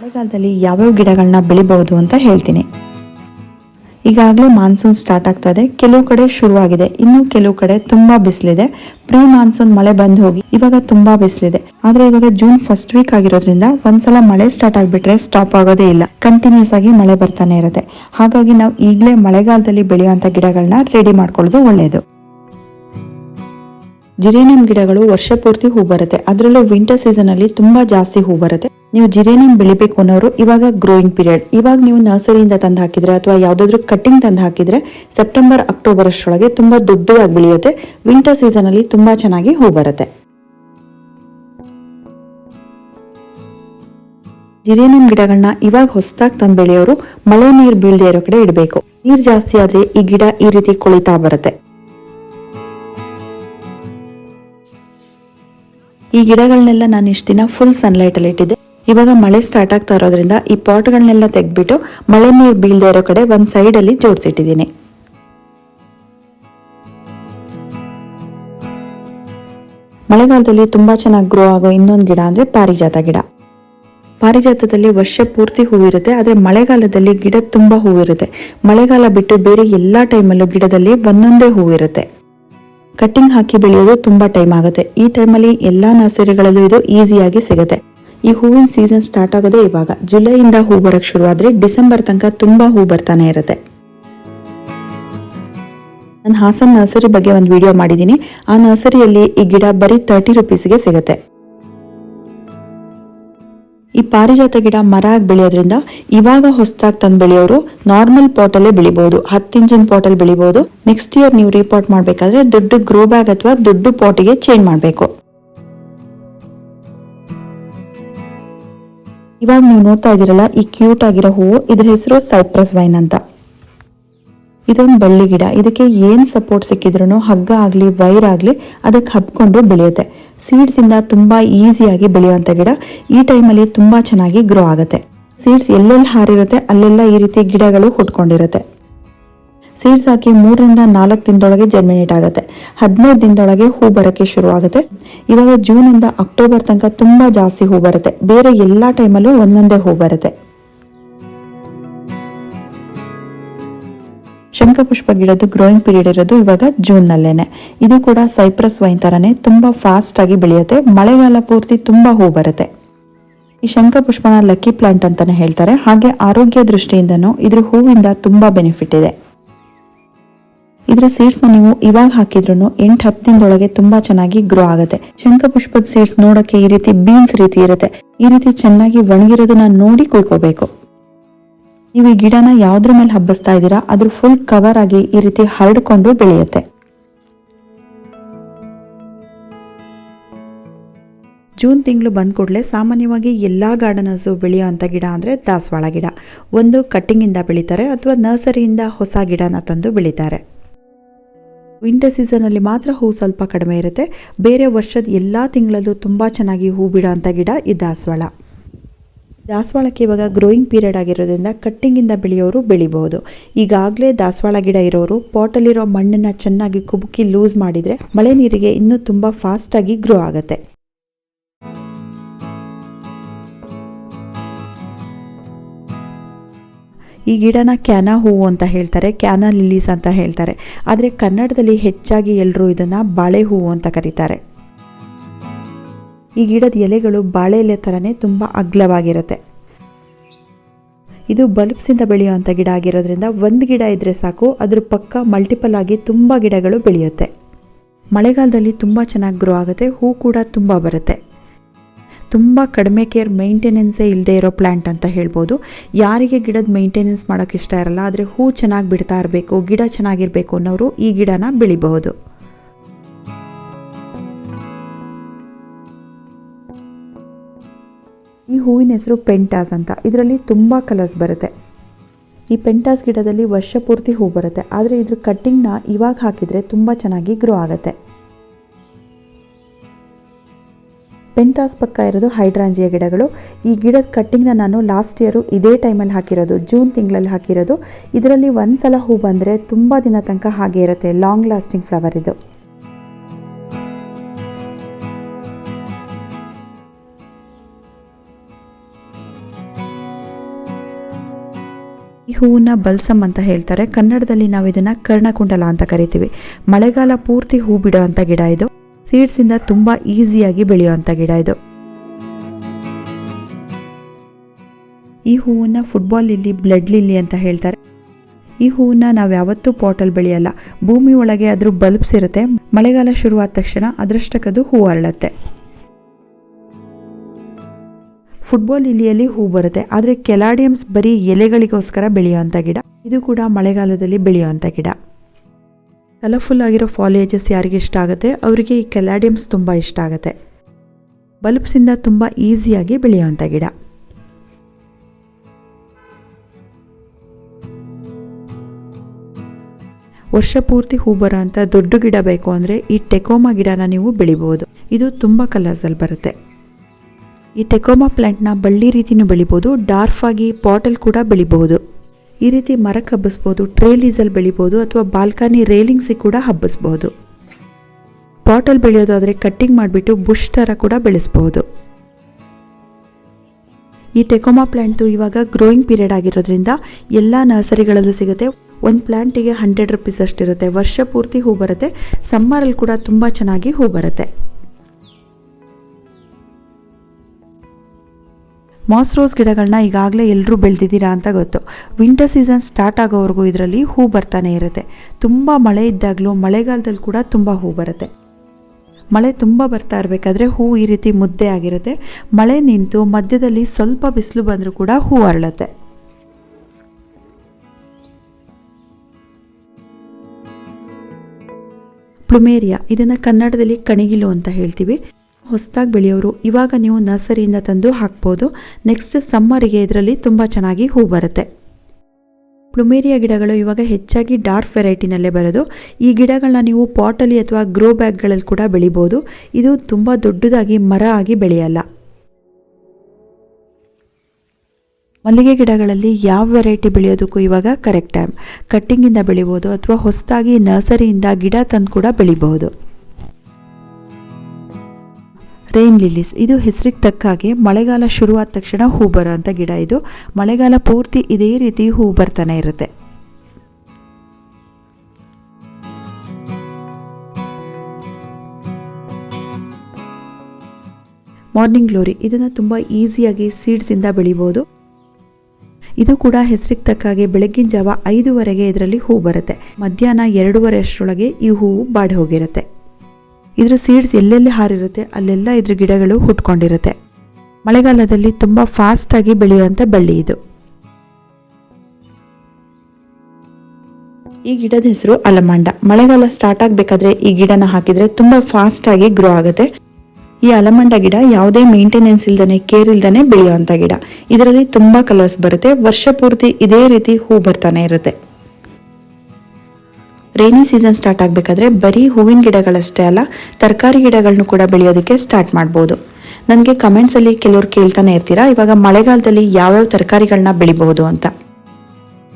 ಮಳೆಗಾಲದಲ್ಲಿ ಯಾವ್ಯಾವ ಗಿಡಗಳನ್ನ ಬೆಳಿಬಹುದು ಅಂತ ಹೇಳ್ತೀನಿ. ಈಗಾಗಲೇ ಮಾನ್ಸೂನ್ ಸ್ಟಾರ್ಟ್ ಆಗ್ತಾ ಇದೆ ಕೆಲವು ಕಡೆ ಶುರುವಾಗಿದೆ. ಇನ್ನು ಕೆಲವು ಕಡೆ ತುಂಬಾ ಬಿಸಿಲಿದೆ. ಪ್ರೀ ಮಾನ್ಸೂನ್ ಮಳೆ ಬಂದು ಹೋಗಿ ಇವಾಗ ತುಂಬಾ ಬಿಸಿಲಿದೆ. ಆದ್ರೆ ಇವಾಗ ಜೂನ್ ಫಸ್ಟ್ ವೀಕ್ ಆಗಿರೋದ್ರಿಂದ ಒಂದ್ಸಲ ಮಳೆ ಸ್ಟಾರ್ಟ್ ಆಗಿಬಿಟ್ರೆ ಸ್ಟಾಪ್ ಆಗೋದೇ ಇಲ್ಲ. ಕಂಟಿನ್ಯೂಸ್ ಆಗಿ ಮಳೆ ಬರ್ತಾನೆ ಇರುತ್ತೆ. ಹಾಗಾಗಿ ನಾವು ಈಗಲೇ ಮಳೆಗಾಲದಲ್ಲಿ ಬೆಳೆಯುವಂತ ಗಿಡಗಳನ್ನ ರೆಡಿ ಮಾಡ್ಕೊಳ್ಳೋದು ಒಳ್ಳೆಯದು ಜಿರೇನಿಯಂ ಗಿಡಗಳು ವರ್ಷ ಪೂರ್ತಿ ಹೂ ಬರುತ್ತೆ. ಅದರಲ್ಲೂ ವಿಂಟರ್ ಸೀಸನ್ ಅಲ್ಲಿ ತುಂಬಾ ಜಾಸ್ತಿ ಹೂ ಬರುತ್ತೆ. ನೀವು ಜಿರೇನಿಯಂ ಬೆಳಿಬೇಕು ಅನ್ನೋರು ಇವಾಗ ಗ್ರೋಯಿಂಗ್ ಪೀರಿಯಡ್ ಇವಾಗ ನೀವು ನರ್ಸರಿಯಿಂದ ತಂದು ಹಾಕಿದ್ರೆ ಅಥವಾ ಯಾವುದಾದ್ರೂ ಕಟ್ಟಿಂಗ್ ತಂದು ಹಾಕಿದ್ರೆ ಸೆಪ್ಟೆಂಬರ್ ಅಕ್ಟೋಬರ್ ಅಷ್ಟರೊಳಗೆ ತುಂಬಾ ದೊಡ್ಡದಾಗಿ ಬೆಳೆಯುತ್ತೆ. ವಿಂಟರ್ ಸೀಸನ್ ಅಲ್ಲಿ ತುಂಬಾ ಚೆನ್ನಾಗಿ ಹೂ ಬರುತ್ತೆ. ಜಿರೇನಿಯಂ ಗಿಡಗಳನ್ನ ಇವಾಗ ಹೊಸದಾಗಿ ತಂದು ಬೆಳೆಯೋರು ಮಳೆ ನೀರು ಬೀಳದೆ ಇರೋ ಕಡೆ ಇಡಬೇಕು. ನೀರು ಜಾಸ್ತಿ ಆದ್ರೆ ಈ ಗಿಡ ಈ ರೀತಿ ಕೊಳಿತಾ ಬರುತ್ತೆ. ಈ ಗಿಡಗಳನ್ನೆಲ್ಲ ನಾನು ಇಷ್ಟು ದಿನ ಫುಲ್ ಸನ್ಲೈಟ್ ಅಲ್ಲಿ ಇಟ್ಟಿದ್ದೆ. ಇವಾಗ ಮಳೆ ಸ್ಟಾರ್ಟ್ ಆಗ್ತಾ ಇರೋದ್ರಿಂದ ಈ ಪಾಟ್ಗಳನ್ನೆಲ್ಲ ತೆಗೆದ್ಬಿಟ್ಟು ಮಳೆ ನೀರು ಬೀಳದೆ ಇರೋ ಕಡೆ ಒಂದು ಸೈಡ್ ಅಲ್ಲಿ ಜೋಡಿಸಿಟ್ಟಿದ್ದೀನಿ. ಮಳೆಗಾಲದಲ್ಲಿ ತುಂಬಾ ಚೆನ್ನಾಗಿ ಗ್ರೋ ಆಗೋ ಇನ್ನೊಂದು ಗಿಡ ಅಂದ್ರೆ ಪಾರಿಜಾತ ಗಿಡ. ಪಾರಿಜಾತದಲ್ಲಿ ವರ್ಷ ಪೂರ್ತಿ ಹೂವಿರುತ್ತೆ ಆದ್ರೆ ಮಳೆಗಾಲದಲ್ಲಿ ಗಿಡ ತುಂಬಾ ಹೂವಿರುತ್ತೆ ಮಳೆಗಾಲ ಬಿಟ್ಟು ಬೇರೆ ಎಲ್ಲಾ ಟೈಮಲ್ಲೂ ಗಿಡದಲ್ಲಿ ಒಂದೊಂದೇ ಹೂವಿರುತ್ತೆ ಕಟ್ಟಿಂಗ್ ಹಾಕಿ ಬೆಳೆಯೋದು ತುಂಬಾ ಟೈಮ್ ಆಗುತ್ತೆ. ಈ ಟೈಮಲ್ಲಿ ಎಲ್ಲ ನರ್ಸರಿಗಳಲ್ಲೂ ಇದು ಈಸಿಯಾಗಿ ಸಿಗುತ್ತೆ. ಈ ಹೂವಿನ ಸೀಸನ್ ಸ್ಟಾರ್ಟ್ ಆಗೋದೇ ಇವಾಗ. ಜುಲೈಯಿಂದ ಹೂ ಬರಕ್ ಶುರುವಾದ್ರೆ ಡಿಸೆಂಬರ್ ತನಕ ತುಂಬಾ ಹೂ ಬರ್ತಾನೆ ಇರುತ್ತೆ. ನಾನು ಹಾಸನ್ ನರ್ಸರಿ ಬಗ್ಗೆ ಒಂದು ವಿಡಿಯೋ ಮಾಡಿದ್ದೀನಿ ಆ ನರ್ಸರಿಯಲ್ಲಿ ಈ ಗಿಡ ಬರೀ ತರ್ಟಿ ರುಪೀಸ್ಗೆ ಸಿಗುತ್ತೆ. ಈ ಪಾರಿಜಾತ ಗಿಡ ಮರ ಆಗಿ ಬೆಳೆಯೋದ್ರಿಂದ ಇವಾಗ ಹೊಸದಾಗಿ ತಂದು ಬೆಳೆಯೋರು ನಾರ್ಮಲ್ ಪಾಟಲ್ಲೇ ಬೆಳಿಬಹುದು ಹತ್ತು ಇಂಚಿನ ಪಾಟಲ್ಲಿ ಬೆಳಿಬಹುದು ನೆಕ್ಸ್ಟ್ ಇಯರ್ ನೀವು ರೀಪಾಟ್ ಮಾಡಬೇಕಾದ್ರೆ ದೊಡ್ಡ ಗ್ರೋ ಬ್ಯಾಗ್ ಅಥವಾ ದೊಡ್ಡ ಪಾಟಿಗೆ ಚೇಂಜ್ ಮಾಡಬೇಕು. ಇವಾಗ ನೀವು ನೋಡ್ತಾ ಇದ್ದೀರಲ್ಲ, ಈ ಕ್ಯೂಟ್ ಆಗಿರೋ ಹೂವು, ಇದ್ರ ಹೆಸರು ಸೈಪ್ರಸ್ ವೈನ್ ಅಂತ. ಇದೊಂದು ಬಳ್ಳಿ ಗಿಡ. ಇದಕ್ಕೆ ಏನ್ ಸಪೋರ್ಟ್ ಸಿಕ್ಕಿದ್ರು ಹಗ್ಗ ಆಗಲಿ, ವೈರ್ ಆಗಲಿ ಅದಕ್ಕೆ ಹಬ್ಕೊಂಡು ಬೆಳೆಯುತ್ತೆ. ಸೀಡ್ಸಿಂದ ತುಂಬ ಈಸಿಯಾಗಿ ಬೆಳೆಯುವಂತ ಗಿಡ. ಈ ಟೈಮಲ್ಲಿ ತುಂಬಾ ಚೆನ್ನಾಗಿ ಗ್ರೋ ಆಗುತ್ತೆ. ಸೀಡ್ಸ್ ಎಲ್ಲೆಲ್ಲಿ ಹಾರಿರುತ್ತೆ, ಅಲ್ಲೆಲ್ಲ ಈ ರೀತಿ ಗಿಡಗಳು ಹುಟ್ಕೊಂಡಿರುತ್ತೆ. ಸೀಡ್ಸ್ ಹಾಕಿ ಮೂರರಿಂದ ನಾಲ್ಕು ದಿನದೊಳಗೆ ಜರ್ಮಿನೇಟ್ ಆಗುತ್ತೆ. ಹದಿನೈದು ದಿನದೊಳಗೆ ಹೂ ಬರೋಕ್ಕೆ ಶುರು ಆಗುತ್ತೆ ಇವಾಗ ಜೂನಿಂದ ಅಕ್ಟೋಬರ್ ತನಕ ತುಂಬ ಜಾಸ್ತಿ ಹೂ ಬರುತ್ತೆ. ಬೇರೆ ಎಲ್ಲ ಟೈಮಲ್ಲೂ ಒಂದೊಂದೇ ಹೂ ಬರುತ್ತೆ. ಶಂಖಪುಷ್ಪ ಗಿಡದ್ದು ಗ್ರೋಯಿಂಗ್ ಪೀರಿಯಡ್ ಇರೋದು ಇವಾಗ ಜೂನ್ ನಲ್ಲೇನೆ ಇದು ಕೂಡ ಸೈಪ್ರಸ್ ವೈನ್ ಥರನೇ ತುಂಬ ಫಾಸ್ಟಾಗಿ ಬೆಳೆಯುತ್ತೆ. ಮಳೆಗಾಲ ಪೂರ್ತಿ ತುಂಬ ಹೂ ಬರುತ್ತೆ. ಈ ಶಂಖಪುಷ್ಪನ ಲಕ್ಕಿ ಪ್ಲಾಂಟ್ ಅಂತಾನೆ ಹೇಳ್ತಾರೆ. ಹಾಗೆ ಆರೋಗ್ಯ ದೃಷ್ಟಿಯಿಂದನೂ ಇದ್ರ ಹೂವಿಂದ ತುಂಬ ಬೆನಿಫಿಟ್ ಇದೆ. ಇದ್ರ ಸೀಡ್ಸ್ನ ನೀವು ಇವಾಗ ಹಾಕಿದ್ರು ಎಂಟು ಹತ್ತು ದಿನದೊಳಗೆ ತುಂಬಾ ಚೆನ್ನಾಗಿ ಗ್ರೋ ಆಗುತ್ತೆ. ಶಂಖಪುಷ್ಪದ ಸೀಡ್ಸ್ ನೋಡಕ್ಕೆ ಈ ರೀತಿ ಬೀನ್ಸ್ ರೀತಿ ಇರುತ್ತೆ. ಈ ರೀತಿ ಚೆನ್ನಾಗಿ ಒಣಗಿರೋದನ್ನ ನೋಡಿ ಕುಯ್ಕೋಬೇಕು. ನೀವು ಈ ಗಿಡನ ಯಾವ್ದ್ರ ಮೇಲೆ ಹಬ್ಬಿಸ್ತಾ ಇದ್ದೀರಾ, ಅದ್ರ ಫುಲ್ ಕವರ್ ಆಗಿ ಈ ರೀತಿ ಹರಡ್ಕೊಂಡು ಬೆಳೆಯುತ್ತೆ. ಜೂನ್ ತಿಂಗಳು ಬಂದ ಕೂಡಲೇ ಸಾಮಾನ್ಯವಾಗಿ ಎಲ್ಲ ಗಾರ್ಡನರ್ಸು ಬೆಳೆಯುವಂಥ ಗಿಡ ಅಂದರೆ ದಾಸವಾಳ ಗಿಡ. ಒಂದು ಕಟ್ಟಿಂಗಿಂದ ಬೆಳೀತಾರೆ, ಅಥವಾ ನರ್ಸರಿಯಿಂದ ಹೊಸ ಗಿಡನ ತಂದು ಬೆಳೀತಾರೆ. ವಿಂಟರ್ ಸೀಸನಲ್ಲಿ ಮಾತ್ರ ಹೂ ಸ್ವಲ್ಪ ಕಡಿಮೆ ಇರುತ್ತೆ. ಬೇರೆ ವರ್ಷದ ಎಲ್ಲ ತಿಂಗಳಲ್ಲೂ ತುಂಬ ಚೆನ್ನಾಗಿ ಹೂ ಬಿಡೋಂಥ ಗಿಡ ಈ ದಾಸವಾಳ. ದಾಸವಾಳಕ್ಕೆ ಇವಾಗ ಗ್ರೋಯಿಂಗ್ ಪೀರಿಯಡ್ ಆಗಿರೋದ್ರಿಂದ ಕಟ್ಟಿಂಗಿಂದ ಬೆಳೆಯೋರು ಬೆಳಿಬಹುದು ಈಗಾಗಲೇ ದಾಸವಾಳ ಗಿಡ ಇರೋರು ಪಾಟಲ್ಲಿರೋ ಮಣ್ಣನ್ನು ಚೆನ್ನಾಗಿ ಕುಬುಕಿ ಲೂಸ್ ಮಾಡಿದರೆ ಮಳೆ ನೀರಿಗೆ ಇನ್ನೂ ತುಂಬ ಫಾಸ್ಟಾಗಿ ಗ್ರೋ ಆಗುತ್ತೆ. ಈ ಗಿಡನ ಕ್ಯಾನಾ ಹೂವು ಅಂತ ಹೇಳ್ತಾರೆ, ಕ್ಯಾನಾ ಲಿಲೀಸ್ ಅಂತ ಹೇಳ್ತಾರೆ. ಆದರೆ ಕನ್ನಡದಲ್ಲಿ ಹೆಚ್ಚಾಗಿ ಎಲ್ಲರೂ ಇದನ್ನು ಬಾಳೆ ಹೂವು ಅಂತ ಕರೀತಾರೆ. ಈ ಗಿಡದ ಎಲೆಗಳು ಬಾಳೆ ಎಲೆ ಥರನೇ ತುಂಬ ಅಗ್ಲವಾಗಿರುತ್ತೆ. ಇದು ಬಲ್ಬ್ಸಿಂದ ಬೆಳೆಯುವಂಥ ಗಿಡ ಆಗಿರೋದ್ರಿಂದ ಒಂದು ಗಿಡ ಇದ್ದರೆ ಸಾಕು, ಅದ್ರ ಪಕ್ಕ ಮಲ್ಟಿಪಲ್ ಆಗಿ ತುಂಬ ಗಿಡಗಳು ಬೆಳೆಯುತ್ತೆ. ಮಳೆಗಾಲದಲ್ಲಿ ತುಂಬ ಚೆನ್ನಾಗಿ ಗ್ರೋ ಆಗುತ್ತೆ, ಹೂ ಕೂಡ ತುಂಬ ಬರುತ್ತೆ. ತುಂಬ ಕಡಿಮೆ ಕೇರ್ ಮೇಂಟೆನೆನ್ಸೇ ಇಲ್ಲದೆ ಇರೋ ಪ್ಲ್ಯಾಂಟ್ ಅಂತ ಹೇಳ್ಬೋದು. ಯಾರಿಗೆ ಗಿಡದ ಮೇಂಟೆನೆನ್ಸ್ ಮಾಡೋಕ್ಕೆ ಇಷ್ಟ ಇರಲ್ಲ, ಆದರೆ ಹೂ ಚೆನ್ನಾಗಿ ಬಿಡ್ತಾ ಇರಬೇಕು, ಗಿಡ ಚೆನ್ನಾಗಿರಬೇಕು ಅನ್ನೋರು ಈ ಗಿಡನ ಬೆಳಿಬಹುದು. ಈ ಹೂವಿನ ಹೆಸರು ಪೆಂಟಾಸ್ ಅಂತ. ಇದರಲ್ಲಿ ತುಂಬ ಕಲರ್ಸ್ ಬರುತ್ತೆ. ಈ ಪೆಂಟಾಸ್ ಗಿಡದಲ್ಲಿ ವರ್ಷ ಪೂರ್ತಿ ಹೂ ಬರುತ್ತೆ. ಆದರೆ ಇದ್ರ ಕಟ್ಟಿಂಗ್ನ ಇವಾಗ ಹಾಕಿದರೆ ತುಂಬ ಚೆನ್ನಾಗಿ ಗ್ರೋ ಆಗುತ್ತೆ. ಪೆಂಟಾಸ್ ಪಕ್ಕ ಇರೋದು ಹೈಡ್ರಾಂಜಿಯ ಗಿಡಗಳು. ಈ ಗಿಡದ ಕಟ್ಟಿಂಗ್ನ ನಾನು ಲಾಸ್ಟ್ ಇಯರು ಇದೇ ಟೈಮಲ್ಲಿ ಹಾಕಿರೋದು ಜೂನ್ ತಿಂಗಳಲ್ಲಿ ಹಾಕಿರೋದು. ಇದರಲ್ಲಿ ಒಂದು ಸಲ ಹೂ ಬಂದರೆ ತುಂಬ ದಿನ ತನಕ ಹಾಗೆ ಇರುತ್ತೆ ಲಾಂಗ್ ಲಾಸ್ಟಿಂಗ್ ಫ್ಲವರ್ ಇದು. ಈ ಹೂವನ್ನ ಬಲ್ಸಮ್ ಅಂತ ಹೇಳ್ತಾರೆ. ಕನ್ನಡದಲ್ಲಿ ನಾವು ಇದನ್ನ ಕರ್ಣಕುಂಡಲ ಅಂತ ಕರಿತೀವಿ. ಮಳೆಗಾಲ ಪೂರ್ತಿ ಹೂ ಬಿಡುವಂತ ಗಿಡ ಇದು. ಸೀಡ್ಸ್ ತುಂಬ ಈಸಿಯಾಗಿ ಬೆಳೆಯುವಂತ ಗಿಡ ಇದು. ಈ ಹೂವನ್ನು ಫುಟ್ಬಾಲ್ ಲಿಲ್ಲಿ ಬ್ಲಡ್ ಲಿಲ್ಲಿ ಅಂತ ಹೇಳ್ತಾರೆ. ಈ ಹೂವನ್ನ ನಾವು ಯಾವತ್ತೂ ಪಾಟಲ್ಲಿ ಬೆಳೆಯಲ್ಲ. ಭೂಮಿ ಒಳಗೆ ಅದ್ರ ಬಲ್ಬ್ಸ್ ಇರುತ್ತೆ. ಮಳೆಗಾಲ ಶುರುವಾದ ತಕ್ಷಣ ಅದರಷ್ಟಕ್ಕದು ಹೂ ಅರಳತ್ತೆ. ಫುಟ್ಬಾಲ್ ಇಲಿಯಲ್ಲಿ ಹೂ ಬರುತ್ತೆ. ಆದರೆ ಕೆಲಾಡಿಯಮ್ಸ್ ಬರೀ ಎಲೆಗಳಿಗೋಸ್ಕರ ಬೆಳೆಯುವಂಥ ಗಿಡ. ಇದು ಕೂಡ ಮಳೆಗಾಲದಲ್ಲಿ ಬೆಳೆಯುವಂಥ ಗಿಡ. ಕಲರ್ಫುಲ್ ಆಗಿರೋ ಫಾಲೇಜಸ್ ಯಾರಿಗೆ ಇಷ್ಟ ಆಗುತ್ತೆ, ಅವರಿಗೆ ಈ ಕೆಲಾಡಿಯಮ್ಸ್ ತುಂಬ ಇಷ್ಟ ಆಗುತ್ತೆ. ಬಲ್ಬ್ಸಿಂದ ತುಂಬ ಈಸಿಯಾಗಿ ಬೆಳೆಯುವಂಥ ಗಿಡ. ವರ್ಷ ಪೂರ್ತಿ ಹೂ ಬರೋಂಥ ದೊಡ್ಡ ಗಿಡ ಬೇಕು ಅಂದರೆ ಈ ಟೆಕೋಮಾ ಗಿಡನ ನೀವು ಬೆಳಿಬೋದು ಇದು ತುಂಬ ಕಲರ್ಸಲ್ಲಿ ಬರುತ್ತೆ. ಈ ಟೆಕೋಮಾ ಪ್ಲಾಂಟ್ನ ಬಳ್ಳಿ ರೀತಿಯೂ ಬೆಳಿಬೋದು ಡಾರ್ಫ್ ಆಗಿ ಪಾಟಲ್ ಕೂಡ ಬೆಳಿಬಹುದು. ಈ ರೀತಿ ಮರಕ್ಕೆ ಹಬ್ಬಿಸ್ಬೋದು ಟ್ರೇಲೀಸಲ್ಲಿ ಬೆಳಿಬೋದು ಅಥವಾ ಬಾಲ್ಕನಿ ರೇಲಿಂಗ್ಸಿಗೆ ಕೂಡ ಹಬ್ಬಿಸ್ಬೋದು. ಪಾಟಲ್ ಬೆಳೆಯೋದಾದರೆ ಕಟ್ಟಿಂಗ್ ಮಾಡಿಬಿಟ್ಟು ಬುಷ್ ಥರ ಕೂಡ ಬೆಳೆಸ್ಬೋದು. ಈ ಟೆಕೋಮಾ ಪ್ಲ್ಯಾಂಟು ಇವಾಗ ಗ್ರೋಯಿಂಗ್ ಪೀರಿಯಡ್ ಆಗಿರೋದ್ರಿಂದ ಎಲ್ಲ ನರ್ಸರಿಗಳಲ್ಲೂ ಸಿಗುತ್ತೆ. ಒಂದು ಪ್ಲ್ಯಾಂಟಿಗೆ ಹಂಡ್ರೆಡ್ ರುಪೀಸ್ ಅಷ್ಟಿರುತ್ತೆ. ವರ್ಷ ಪೂರ್ತಿ ಹೂ ಬರುತ್ತೆ. ಸಮ್ಮರಲ್ಲಿ ಕೂಡ ತುಂಬ ಚೆನ್ನಾಗಿ ಹೂ ಬರುತ್ತೆ. ಮಾಸ್ ರೋಸ್ ಗಿಡಗಳನ್ನ ಈಗಾಗಲೇ ಎಲ್ಲರೂ ಬೆಳೆದಿದ್ದೀರಾ ಅಂತ ಗೊತ್ತು. ವಿಂಟರ್ ಸೀಸನ್ ಸ್ಟಾರ್ಟ್ ಆಗೋವರೆಗೂ ಇದರಲ್ಲಿ ಹೂ ಬರ್ತಾನೆ ಇರುತ್ತೆ. ತುಂಬ ಮಳೆ ಇದ್ದಾಗಲೂ ಮಳೆಗಾಲದಲ್ಲಿ ಕೂಡ ತುಂಬ ಹೂ ಬರುತ್ತೆ. ಮಳೆ ತುಂಬ ಬರ್ತಾ ಇರಬೇಕಾದ್ರೆ ಹೂ ಈ ರೀತಿ ಮುದ್ದೆ ಆಗಿರುತ್ತೆ. ಮಳೆ ನಿಂತು ಮಧ್ಯದಲ್ಲಿ ಸ್ವಲ್ಪ ಬಿಸಿಲು ಬಂದರೂ ಕೂಡ ಹೂ ಅರಳುತ್ತೆ. ಪ್ಲುಮೇರಿಯಾ ಇದನ್ನು ಕನ್ನಡದಲ್ಲಿ ಕಣಿಗಿಲು ಅಂತ ಹೇಳ್ತೀವಿ. ಹೊಸದಾಗಿ ಬೆಳೆಯೋರು, ಇವಾಗ ನೀವು ನರ್ಸರಿಯಿಂದ ತಂದು ಹಾಕ್ಬೋದು. ನೆಕ್ಸ್ಟ್ ಸಮ್ಮರಿಗೆ ಇದರಲ್ಲಿ ತುಂಬ ಚೆನ್ನಾಗಿ ಹೂ ಬರುತ್ತೆ. ಪ್ಲುಮೇರಿಯಾ ಗಿಡಗಳು ಇವಾಗ ಹೆಚ್ಚಾಗಿ ಡಾರ್ಕ್ ವೆರೈಟಿನಲ್ಲೇ ಬರೋದು ಈ ಗಿಡಗಳನ್ನ ನೀವು ಪಾಟಲ್ಲಿ ಅಥವಾ ಗ್ರೋ ಬ್ಯಾಗ್ಗಳಲ್ಲಿ ಕೂಡ ಬೆಳಿಬೋದು. ಇದು ತುಂಬ ದೊಡ್ಡದಾಗಿ ಮರ ಆಗಿ ಬೆಳೆಯಲ್ಲ. ಮಲ್ಲಿಗೆ ಗಿಡಗಳಲ್ಲಿ ಯಾವ ವೆರೈಟಿ ಬೆಳೆಯೋದಕ್ಕೂ ಇವಾಗ ಕರೆಕ್ಟ್ ಟೈಮ್. ಕಟ್ಟಿಂಗಿಂದ ಬೆಳಿಬೋದು ಅಥವಾ ಹೊಸದಾಗಿ ನರ್ಸರಿಯಿಂದ ಗಿಡ ತಂದು ಕೂಡ ಬೆಳಿಬಹುದು ರೈನ್ ಲಿಲೀಸ್ ಇದು ಹೆಸರಿಗೆ ತಕ್ಕ ಹಾಗೆ ಮಳೆಗಾಲ ಶುರುವಾದ ತಕ್ಷಣ ಹೂ ಬರೋಂಥ ಗಿಡ ಇದು. ಮಳೆಗಾಲ ಪೂರ್ತಿ ಇದೇ ರೀತಿ ಹೂ ಬರ್ತಾನೆ ಇರುತ್ತೆ. ಮಾರ್ನಿಂಗ್ ಗ್ಲೋರಿ ಇದನ್ನು ತುಂಬ ಈಸಿಯಾಗಿ ಸೀಡ್ಸಿಂದ ಬೆಳಿಬೋದು. ಇದು ಕೂಡ ಹೆಸರಿಗೆ ತಕ್ಕಾಗೆ ಬೆಳಗ್ಗಿನ ಜಾವ ಐದುವರೆಗೆ ಇದರಲ್ಲಿ ಹೂ ಬರುತ್ತೆ. ಮಧ್ಯಾಹ್ನ ಎರಡೂವರೆ ಅಷ್ಟರೊಳಗೆ ಈ ಹೂವು ಬಾಡಿ ಹೋಗಿರುತ್ತೆ. ಇದ್ರ ಸೀಡ್ಸ್ ಎಲ್ಲೆಲ್ಲಿ ಹಾರಿರುತ್ತೆ, ಅಲ್ಲೆಲ್ಲ ಇದ್ರ ಗಿಡಗಳು ಹುಟ್ಕೊಂಡಿರುತ್ತೆ. ಮಳೆಗಾಲದಲ್ಲಿ ತುಂಬ ಫಾಸ್ಟಾಗಿ ಬೆಳೆಯುವಂಥ ಬಳ್ಳಿ ಇದು. ಈ ಗಿಡದ ಹೆಸರು ಅಲಮಾಂಡ. ಮಳೆಗಾಲ ಸ್ಟಾರ್ಟ್ ಆಗಬೇಕಾದ್ರೆ ಈ ಗಿಡನ ಹಾಕಿದರೆ ತುಂಬ ಫಾಸ್ಟಾಗಿ ಗ್ರೋ ಆಗುತ್ತೆ. ಈ ಅಲಮಂಡ ಗಿಡ ಯಾವುದೇ ಮೇಂಟೆನೆನ್ಸ್ ಇಲ್ದನೆ ಕೇರ್ ಇಲ್ದನೆ ಬೆಳೆಯುವಂಥ ಗಿಡ. ಇದರಲ್ಲಿ ತುಂಬ ಕಲರ್ಸ್ ಬರುತ್ತೆ. ವರ್ಷ ಪೂರ್ತಿ ಇದೇ ರೀತಿ ಹೂ ಬರ್ತಾನೆ ಇರುತ್ತೆ. ರೈನಿ ಸೀಸನ್ ಸ್ಟಾರ್ಟ್ ಆಗಬೇಕಾದ್ರೆ ಬರೀ ಹೂವಿನ ಗಿಡಗಳಷ್ಟೇ ಅಲ್ಲ, ತರಕಾರಿ ಗಿಡಗಳನ್ನು ಕೂಡ ಬೆಳೆಯೋದಕ್ಕೆ ಸ್ಟಾರ್ಟ್ ಮಾಡ್ಬೋದು. ನನಗೆ ಕಮೆಂಟ್ಸಲ್ಲಿ ಕೆಲವರು ಕೇಳ್ತಾನೆ ಇರ್ತೀರಾ, ಇವಾಗ ಮಳೆಗಾಲದಲ್ಲಿ ಯಾವ್ಯಾವ ತರಕಾರಿಗಳನ್ನ ಬೆಳಿಬಹುದು ಅಂತ.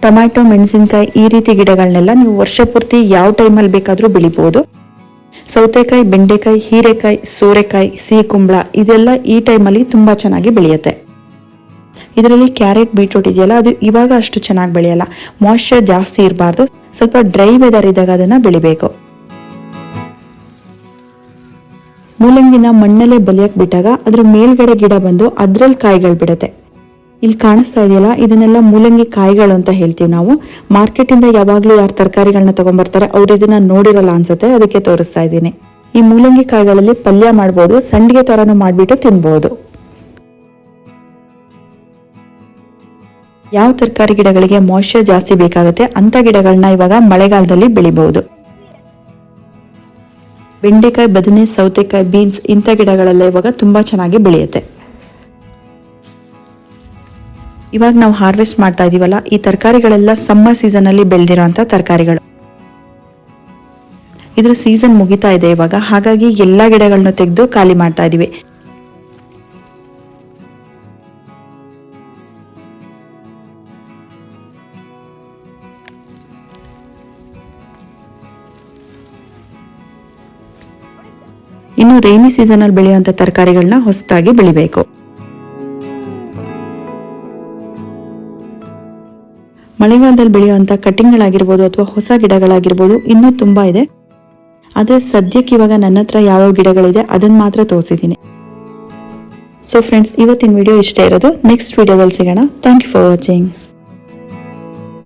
ಟೊಮ್ಯಾಟೊ, ಮೆಣಸಿನಕಾಯಿ ಈ ರೀತಿ ಗಿಡಗಳನ್ನೆಲ್ಲ ನೀವು ವರ್ಷ ಪೂರ್ತಿ ಯಾವ ಟೈಮಲ್ಲಿ ಬೇಕಾದರೂ ಬೆಳಿಬೋದು. ಸೌತೆಕಾಯಿ, ಬೆಂಡೆಕಾಯಿ, ಹೀರೆಕಾಯಿ, ಸೋರೆಕಾಯಿ, ಸಿಹಿ ಕುಂಬಳ, ಇದೆಲ್ಲ ಈ ಟೈಮಲ್ಲಿ ತುಂಬ ಚೆನ್ನಾಗಿ ಬೆಳೆಯುತ್ತೆ. ಇದರಲ್ಲಿ ಕ್ಯಾರೆಟ್, ಬೀಟ್ರೂಟ್ ಇದೆಯಲ್ಲ, ಅದು ಇವಾಗ ಅಷ್ಟು ಚೆನ್ನಾಗಿ ಬೆಳೆಯಲ್ಲ. ಮಾಯ್ಶ್ಚರ್ ಜಾಸ್ತಿ ಇರಬಾರ್ದು. ಸ್ವಲ್ಪ ಡ್ರೈ ವೆದರ್ ಇದ್ದಾಗ ಅದನ್ನ ಬೆಳಿಬೇಕು. ಮೂಲಂಗಿನ ಮಣ್ಣಲ್ಲೇ ಬಲಿಯಕ್ ಬಿಟ್ಟಾಗ ಅದ್ರ ಮೇಲ್ಗಡೆ ಗಿಡ ಬಂದು ಅದ್ರಲ್ಲಿ ಕಾಯಿಗಳು ಬಿಡುತ್ತೆ. ಇಲ್ಲಿ ಕಾಣಿಸ್ತಾ ಇದೆಯಲ್ಲ, ಇದನ್ನೆಲ್ಲ ಮೂಲಂಗಿ ಕಾಯಿಗಳು ಅಂತ ಹೇಳ್ತೀವಿ ನಾವು. ಮಾರ್ಕೆಟ್ ಇಂದ ಯಾವಾಗ್ಲೂ ಯಾರು ತರಕಾರಿಗಳನ್ನ ತಗೊಂಡ್ಬರ್ತಾರೆ ಅವ್ರು ಇದನ್ನ ನೋಡಿರಲ್ಲ ಅನ್ಸುತ್ತೆ, ಅದಕ್ಕೆ ತೋರಿಸ್ತಾ ಇದ್ದೀನಿ. ಈ ಮೂಲಂಗಿ ಕಾಯಿಗಳಲ್ಲಿ ಪಲ್ಯ ಮಾಡ್ಬೋದು, ಸಂಡಿಗೆ ಥರನೂ ಮಾಡಿಬಿಟ್ಟು ತಿನ್ಬಹುದು ಯಾವ ತರಕಾರಿ ಗಿಡಗಳಿಗೆ ಮಾಯಶ್ಚರ್ ಜಾಸ್ತಿ ಬೇಕಾಗುತ್ತೆ ಅಂತ ಗಿಡಗಳನ್ನ ಇವಾಗ ಮಳೆಗಾಲದಲ್ಲಿ ಬೆಳಿಬಹುದು. ಬೆಂಡೆಕಾಯಿ, ಬದನೆ, ಸೌತೆಕಾಯಿ, ಬೀನ್ಸ್ ಇಂಥ ಗಿಡಗಳೆಲ್ಲ ಇವಾಗ ತುಂಬಾ ಚೆನ್ನಾಗಿ ಬೆಳೆಯುತ್ತೆ. ಇವಾಗ ನಾವು ಹಾರ್ವೆಸ್ಟ್ ಮಾಡ್ತಾ ಇದೀವಲ್ಲ, ಈ ತರಕಾರಿಗಳೆಲ್ಲ ಸಮ್ಮರ್ ಸೀಸನ್ ಅಲ್ಲಿ ಬೆಳೆದಿರುವಂತ ತರಕಾರಿಗಳು. ಇದ್ರ ಸೀಸನ್ ಮುಗಿತಾ ಇದೆ ಇವಾಗ, ಹಾಗಾಗಿ ಎಲ್ಲಾ ಗಿಡಗಳನ್ನ ತೆಗೆದು ಖಾಲಿ ಮಾಡ್ತಾ ಇದೀವಿ. ಇನ್ನು ರೈನಿ ಸೀಸನ್ ಅಲ್ಲಿ ಬೆಳೆಯುವಂತ ತರಕಾರಿಗಳನ್ನ ಹೊಸದಾಗಿ ಬೆಳಿಬೇಕು. ಮಳೆಗಾಲದಲ್ಲಿ ಬೆಳೆಯೋಂಥ ಕಟಿಂಗ್ ಗಳಾಗಿರ್ಬೋದು ಅಥವಾ ಹೊಸ ಗಿಡಗಳಾಗಿರ್ಬೋದು ಇನ್ನೂ ತುಂಬಾ ಇದೆ. ಆದರೆ ಸದ್ಯಕ್ಕೆ ಇವಾಗ ನನ್ನ ಹತ್ರ ಯಾವ ಗಿಡಗಳಿದೆ ಅದನ್ನ ಮಾತ್ರ ತೋರಿಸಿದ್ದೀನಿ. ಸೊ ಫ್ರೆಂಡ್ಸ್ ಇವತ್ತಿನ ವಿಡಿಯೋ ಇಷ್ಟೇ ಇರೋದು. ನೆಕ್ಸ್ಟ್ ವಿಡಿಯೋದಲ್ಲಿ ಸಿಗೋಣ. Thank you for watching